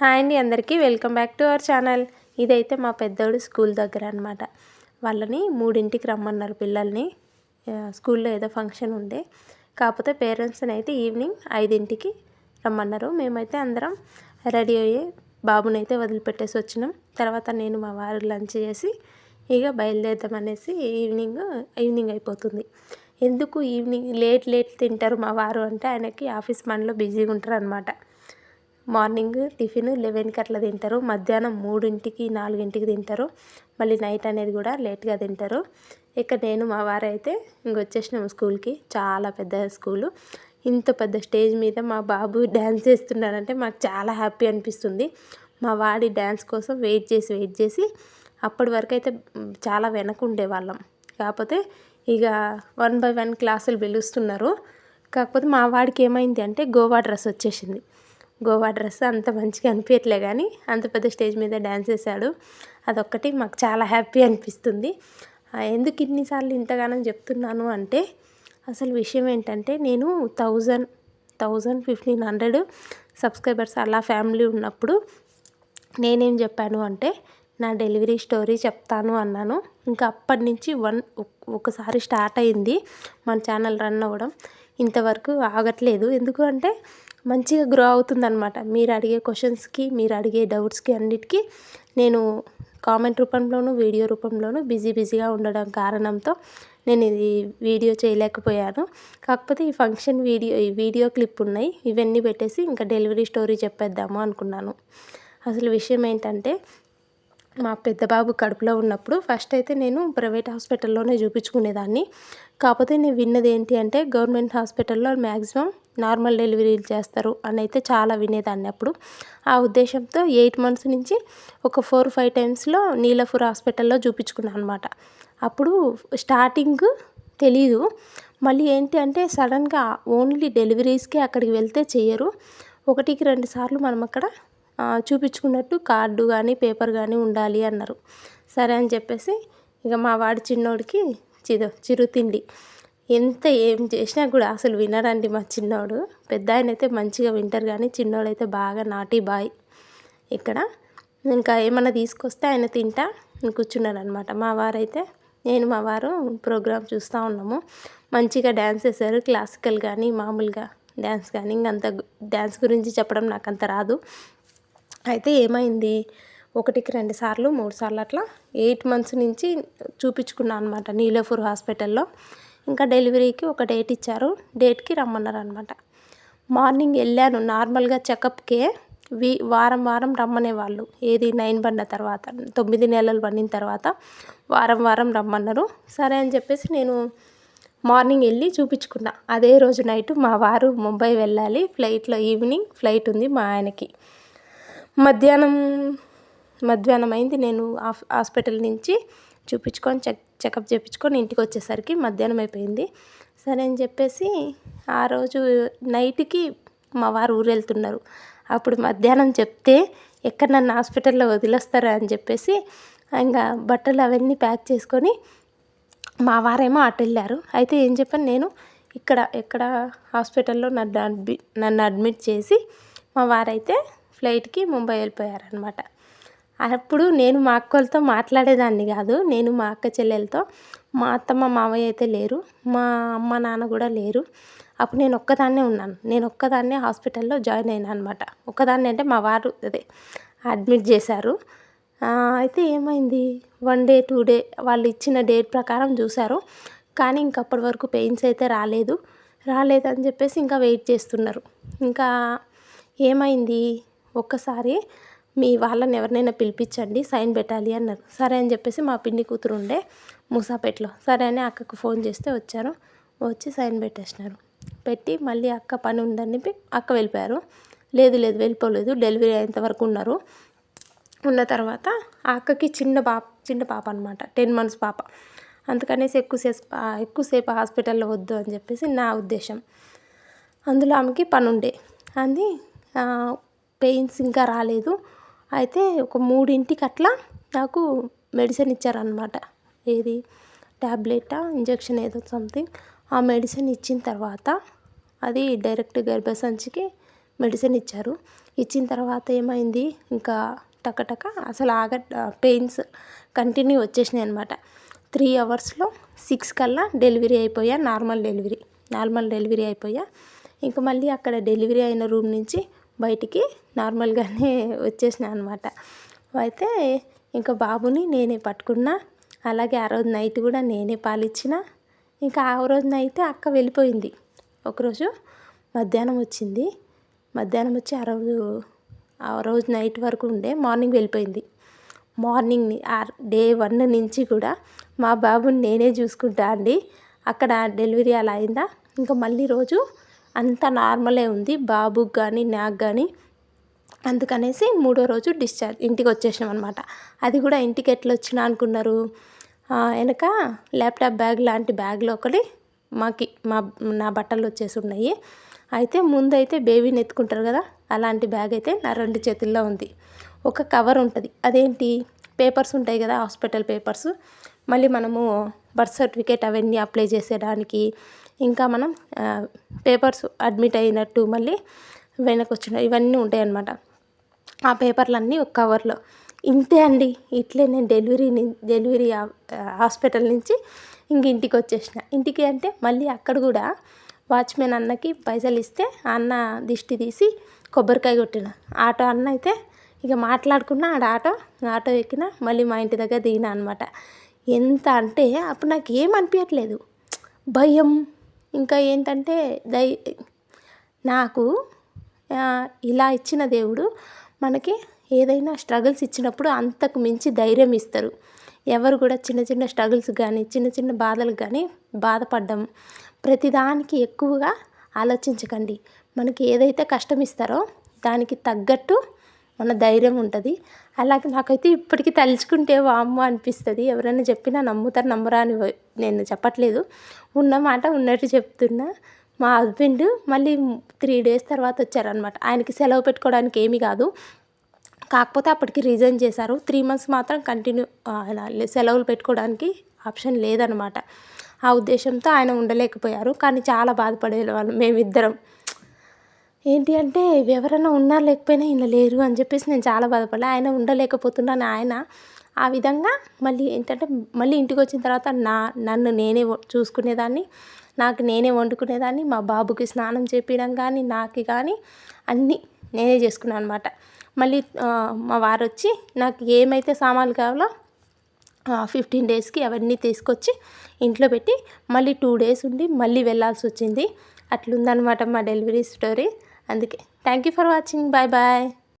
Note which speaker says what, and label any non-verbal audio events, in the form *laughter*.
Speaker 1: Hi అండి అందరికీ. Welcome back to our channel. ఇదైతే మా పెద్దోడు స్కూల్ దగ్గర అనమాట వాళ్ళని మూడింటికి రమ్మన్నారు పిల్లల్ని. స్కూల్లో ఏదో ఫంక్షన్ ఉండే కాకపోతే పేరెంట్స్ని అయితే ఈవినింగ్ ఐదింటికి రమ్మన్నారు. మేమైతే అందరం రెడీ అయ్యి బాబునైతే వదిలిపెట్టేసి వచ్చినాం. తర్వాత నేను మా వారు లంచ్ చేసి ఇక బయలుదేరుదామనేసి ఈవినింగ్ ఈవినింగ్ అయిపోతుంది. ఎందుకు ఈవినింగ్ లేట్ లేట్ తింటారు మా వారు అంటే ఆయనకి ఆఫీస్ పనిలో బిజీగా ఉంటారు అనమాట మార్నింగ్ టిఫిన్ లెవెన్కి అట్లా తింటారు. మధ్యాహ్నం మూడింటికి నాలుగింటికి తింటారు. మళ్ళీ నైట్ అనేది కూడా లేట్గా తింటారు. ఇక నేను మా వారైతే ఇంకొచ్చేసినాము స్కూల్కి. చాలా పెద్ద స్కూలు. ఇంత పెద్ద స్టేజ్ మీద మా బాబు డ్యాన్స్ చేస్తున్నారంటే మాకు చాలా హ్యాపీ అనిపిస్తుంది. మా వాడి డ్యాన్స్ కోసం వెయిట్ చేసి వెయిట్ చేసి అప్పటి వరకు అయితే చాలా వెనక ఉండేవాళ్ళం. కాకపోతే ఇక వన్ బై వన్ క్లాసులు పిలుస్తున్నారు. కాకపోతే మా వాడికి ఏమైంది అంటే గోవా డ్రెస్ వచ్చేసింది. గోవా డ్రెస్ అంత మంచిగా అనిపించట్లే కానీ అంత పెద్ద స్టేజ్ మీద డ్యాన్స్ వేశాడు. అదొక్కటి మాకు చాలా హ్యాపీ అనిపిస్తుంది. ఎందుకు ఇన్నిసార్లు ఇంతగానో చెప్తున్నాను అంటే అసలు విషయం ఏంటంటే నేను thousand thousand fifteen hundred subscribers అలా ఫ్యామిలీ ఉన్నప్పుడు నేనేం చెప్పాను అంటే నా డెలివరీ స్టోరీ చెప్తాను అన్నాను. ఇంకా అప్పటి నుంచి వన్ ఒకసారి స్టార్ట్ అయింది మన ఛానల్ రన్ అవ్వడం. ఇంతవరకు ఆగట్లేదు. ఎందుకు అంటే మంచిగా గ్రో అవుతుందన్నమాట. మీరు అడిగే క్వశ్చన్స్కి మీరు అడిగే డౌట్స్కి అన్నిటికీ నేను కామెంట్ రూపంలోనూ వీడియో రూపంలోనూ బిజీ బిజీగా ఉండడం కారణంతో నేను ఇది వీడియో చేయలేకపోయాను. కాకపోతే ఈ ఫంక్షన్ వీడియో ఈ వీడియో క్లిప్ ఉన్నాయి. ఇవన్నీ పెట్టేసి ఇంకా డెలివరీ స్టోరీ చెప్పేద్దాము అనుకున్నాను. అసలు విషయం ఏంటంటే మా పెద్ద బాబు కడుపులో ఉన్నప్పుడు ఫస్ట్ అయితే నేను ప్రైవేట్ హాస్పిటల్లోనే చూపించుకునేదాన్ని. కాకపోతే నేను విన్నది ఏంటి అంటే గవర్నమెంట్ హాస్పిటల్లో మ్యాక్సిమం నార్మల్ డెలివరీలు చేస్తారు అని అయితే చాలా వినేదాన్ని అప్పుడు. ఆ ఉద్దేశంతో ఎయిట్ మంత్స్ నుంచి ఒక ఫోర్ ఫైవ్ టైమ్స్లో నీలఫూర్ హాస్పిటల్లో చూపించుకున్నాను అనమాట అప్పుడు స్టార్టింగ్ తెలీదు. మళ్ళీ ఏంటి అంటే సడన్గా ఓన్లీ డెలివరీస్కే అక్కడికి వెళ్తే చేయరు ఒకటికి రెండు సార్లు మనం అక్కడ చూపించుకున్నట్టు కార్డు కానీ పేపర్ కానీ ఉండాలి అన్నారు. సరే అని చెప్పేసి ఇక మా వాడి చిన్నోడికి చిరు చిరుతిండి ఎంత ఏం చేసినా కూడా అసలు వినరండి మా చిన్నోడు. పెద్ద ఆయన అయితే మంచిగా వింటారు కానీ చిన్నోడు అయితే బాగా నాటి బాయ్. ఇక్కడ ఇంకా ఏమన్నా తీసుకొస్తే ఆయన తింటా కూర్చున్నాడు అనమాట మా వారైతే నేను మా వారు ప్రోగ్రామ్ చూస్తూ ఉన్నాము. మంచిగా డ్యాన్స్ వేశారు క్లాసికల్ కానీ మామూలుగా డ్యాన్స్ కానీ. ఇంకంత డ్యాన్స్ గురించి చెప్పడం నాకు అంత రాదు. అయితే ఏమైంది? ఒకటికి రెండు సార్లు మూడు సార్లు అట్లా ఎయిట్ మంత్స్ నుంచి చూపించుకున్నాను అనమాట నీలోఫూర్ హాస్పిటల్లో. ఇంకా డెలివరీకి ఒక డేట్ ఇచ్చారు. డేట్కి రమ్మన్నారు అనమాట మార్నింగ్ వెళ్ళాను. నార్మల్గా చెకప్కే వీ వారం వారం రమ్మనే వాళ్ళు. ఏది నైన్ పడిన తర్వాత తొమ్మిది నెలలు పడిన తర్వాత వారం వారం రమ్మన్నారు. సరే అని చెప్పేసి నేను మార్నింగ్ వెళ్ళి చూపించుకున్నా. అదే రోజు నైట్ మా వారు ముంబై వెళ్ళాలి. ఫ్లైట్లో ఈవినింగ్ ఫ్లైట్ ఉంది మా ఆయనకి. మధ్యాహ్నం మధ్యాహ్నం అయింది. నేను హాస్పిటల్ నుంచి చూపించుకొని చెక్ చెకప్ చేయించుకొని ఇంటికి వచ్చేసరికి మధ్యాహ్నం అయిపోయింది. సరే అని చెప్పేసి ఆ రోజు నైట్కి మా వారు ఊరు వెళ్తున్నారు అప్పుడు మధ్యాహ్నం చెప్తే ఎక్కడ నన్ను హాస్పిటల్లో వదిలేస్తారా అని చెప్పేసి ఇంకా బట్టలు అవన్నీ ప్యాక్ చేసుకొని మా వారేమో అటు వెళ్ళారు అయితే ఏం చెప్పాను నేను ఇక్కడ ఎక్కడ హాస్పిటల్లో నన్ను అడ్మి నన్ను అడ్మిట్ చేసి మా వారైతే ఫ్లైట్కి ముంబై వెళ్ళిపోయారనమాట అప్పుడు నేను మా అక్కలతో మాట్లాడేదాన్ని కాదు. నేను మా అక్క చెల్లెలతో. మా అత్తమ్మ మావయ్య అయితే లేరు. మా అమ్మ నాన్న కూడా లేరు. అప్పుడు నేను ఒక్కదాన్నే ఉన్నాను. నేను ఒక్కదాన్నే హాస్పిటల్లో జాయిన్ అయినా అనమాట ఒక్కదాన్నే అంటే మా వారు అదే అడ్మిట్ చేశారు. అయితే ఏమైంది? వన్ డే టూ డే వాళ్ళు ఇచ్చిన డేట్ ప్రకారం చూశారు. కానీ ఇంకప్పటి వరకు పెయిన్స్ అయితే రాలేదు. రాలేదని చెప్పేసి ఇంకా వెయిట్ చేస్తున్నారు. ఇంకా ఏమైంది? ఒక్కసారి మీ వాళ్ళని ఎవరినైనా పిలిపించండి సైన్ పెట్టాలి అన్నారు. సరే అని చెప్పేసి మా పిన్ని కూతురు ఉండే మూసాపేటలో. సరే అని అక్కకు ఫోన్ చేస్తే వచ్చారు. వచ్చి సైన్ పెట్టేసినారు. పెట్టి మళ్ళీ అక్క పని ఉందని అక్క వెళ్ళిపోయారు. లేదు లేదు వెళ్ళిపోలేదు. డెలివరీ అయ్యేంత వరకు ఉన్నారు. ఉన్న తర్వాత ఆ అక్కకి చిన్న పాప చిన్న పాప అనమాట టెన్ మంత్స్ పాప. అందుకనేసి ఎక్కువసేపు ఎక్కువసేపు హాస్పిటల్లో వద్దు అని చెప్పేసి నా ఉద్దేశం. అందులో ఆమెకి పని ఉండే అంది పెయిన్స్ ఇంకా రాలేదు. అయితే ఒక మూడింటికి అట్లా నాకు మెడిసిన్ ఇచ్చారనమాట ఏది? ట్యాబ్లెటా ఇంజక్షన్ ఏదో సంథింగ్ ఆ మెడిసిన్ ఇచ్చిన తర్వాత అది డైరెక్ట్ గర్భసంచికి మెడిసిన్ ఇచ్చారు. ఇచ్చిన తర్వాత ఏమైంది? ఇంకా టకటక అసలు ఆగ పెయిన్స్ కంటిన్యూ వచ్చేసినాయి అనమాట త్రీ అవర్స్లో సిక్స్ కల్లా డెలివరీ అయిపోయా. నార్మల్ డెలివరీ నార్మల్ డెలివరీ అయిపోయా. ఇంకా మళ్ళీ అక్కడ డెలివరీ అయిన రూమ్ నుంచి బయటికి నార్మల్గానే *laughs* వచ్చేసిన అనమాట అయితే ఇంకా బాబుని నేనే పట్టుకున్నా అలాగే ఆ రోజు నైట్ కూడా నేనే పాలిచ్చిన. ఇంకా ఆ రోజున అయితే అక్క వెళ్ళిపోయింది. ఒకరోజు మధ్యాహ్నం వచ్చింది. మధ్యాహ్నం వచ్చి ఆ రోజు ఆ రోజు నైట్ వరకు ఉండే మార్నింగ్ వెళ్ళిపోయింది. మార్నింగ్ ఆ డే వన్ నుంచి కూడా మా బాబుని నేనే చూసుకుంటా అండి. అక్కడ డెలివరీ అలా అయిందా? ఇంకా మళ్ళీ రోజు అంత నార్మలే ఉంది. బాబుకి కానీ నాకు కానీ అందుకనేసి మూడో రోజు డిశ్చార్జ్ ఇంటికి వచ్చేసినాం అనమాట అది కూడా ఇంటికి ఎట్లా వచ్చినా అనుకున్నారు. వెనక ల్యాప్టాప్ బ్యాగ్ లాంటి బ్యాగ్లో ఒకటి మాకి మా నా బట్టలు వచ్చేసి ఉన్నాయి. అయితే ముందైతే బేబీని ఎత్తుకుంటారు కదా అలాంటి బ్యాగ్ అయితే నా రెండు చేతుల్లో ఉంది. ఒక కవర్ ఉంటుంది. అదేంటి? పేపర్స్ ఉంటాయి కదా హాస్పిటల్ పేపర్స్. మళ్ళీ మనము బర్త్ సర్టిఫికేట్ అవన్నీ అప్లై చేసేయడానికి ఇంకా మనం పేపర్స్ అడ్మిట్ అయినట్టు మళ్ళీ వెనక్కి వచ్చిన ఇవన్నీ ఉంటాయి అన్నమాట ఆ పేపర్లన్నీ ఒక కవర్లో. ఇంతే అండి. ఇట్లే నేను డెలివరీ డెలివరీ హాస్పిటల్ నుంచి ఇంక ఇంటికి వచ్చేసిన. ఇంటికి అంటే మళ్ళీ అక్కడ కూడా వాచ్మెన్ అన్నకి పైసలు ఇస్తే అన్న దిష్టి తీసి కొబ్బరికాయ కొట్టిన. ఆటో అన్న అయితే ఇక మాట్లాడుకున్న ఆడ ఆటో ఆటో ఎక్కిన మళ్ళీ మా ఇంటి దగ్గర దిగిన అనమాట ఎంత అంటే అప్పుడు నాకు ఏం అనిపించట్లేదు భయం. ఇంకా ఏంటంటే దై నాకు ఇలా ఇచ్చిన దేవుడు మనకి ఏదైనా స్ట్రగుల్స్ ఇచ్చినప్పుడు అంతకు మించి ధైర్యం ఇస్తారు. ఎవరు కూడా చిన్న చిన్న స్ట్రగుల్స్ కానీ చిన్న చిన్న బాధలు కానీ బాధపడ్డం ప్రతిదానికి ఎక్కువగా ఆలోచించకండి. మనకి ఏదైతే కష్టం ఇస్తారో దానికి తగ్గట్టు మన ధైర్యం ఉంటుంది. అలాగే నాకైతే ఇప్పటికీ తలుచుకుంటే వామ్మ అనిపిస్తుంది. ఎవరైనా చెప్పినా నమ్ముతారు నమ్మరా అని నేను చెప్పట్లేదు. ఉన్న మాట ఉన్నట్టు చెప్తున్నా. మా హస్బెండ్ మళ్ళీ త్రీ డేస్ తర్వాత వచ్చారనమాట ఆయనకి సెలవు పెట్టుకోవడానికి ఏమీ కాదు. కాకపోతే అప్పటికి రిజైన్ చేశారు. త్రీ మంత్స్ మాత్రం కంటిన్యూ సెలవులు పెట్టుకోవడానికి ఆప్షన్ లేదనమాట ఆ ఉద్దేశంతో ఆయన ఉండలేకపోయారు. కానీ చాలా బాధపడేవాళ్ళు మేమిద్దరం. ఏంటి అంటే ఎవరైనా ఉన్నా లేకపోయినా ఈయన లేరు అని చెప్పేసి నేను చాలా బాధపడలే ఆయన ఉండలేకపోతున్నాను ఆయన. ఆ విధంగా మళ్ళీ ఏంటంటే మళ్ళీ ఇంటికి వచ్చిన తర్వాత నా నన్ను నేనే చూసుకునేదాన్ని. నాకు నేనే వండుకునేదాన్ని. మా బాబుకి స్నానం చేపించడం కానీ నాకు కానీ అన్నీ నేనే చేసుకున్నాను అనమాట మళ్ళీ మా వారు వచ్చి నాకు ఏమైతే సామాన్లు కావాలో ఫిఫ్టీన్ డేస్కి అవన్నీ తీసుకొచ్చి ఇంట్లో పెట్టి మళ్ళీ టూ డేస్ ఉండి మళ్ళీ వెళ్ళాల్సి వచ్చింది అట్లుందనమాట మా డెలివరీ స్టోరీ. అందుకే. Thank you for watching bye bye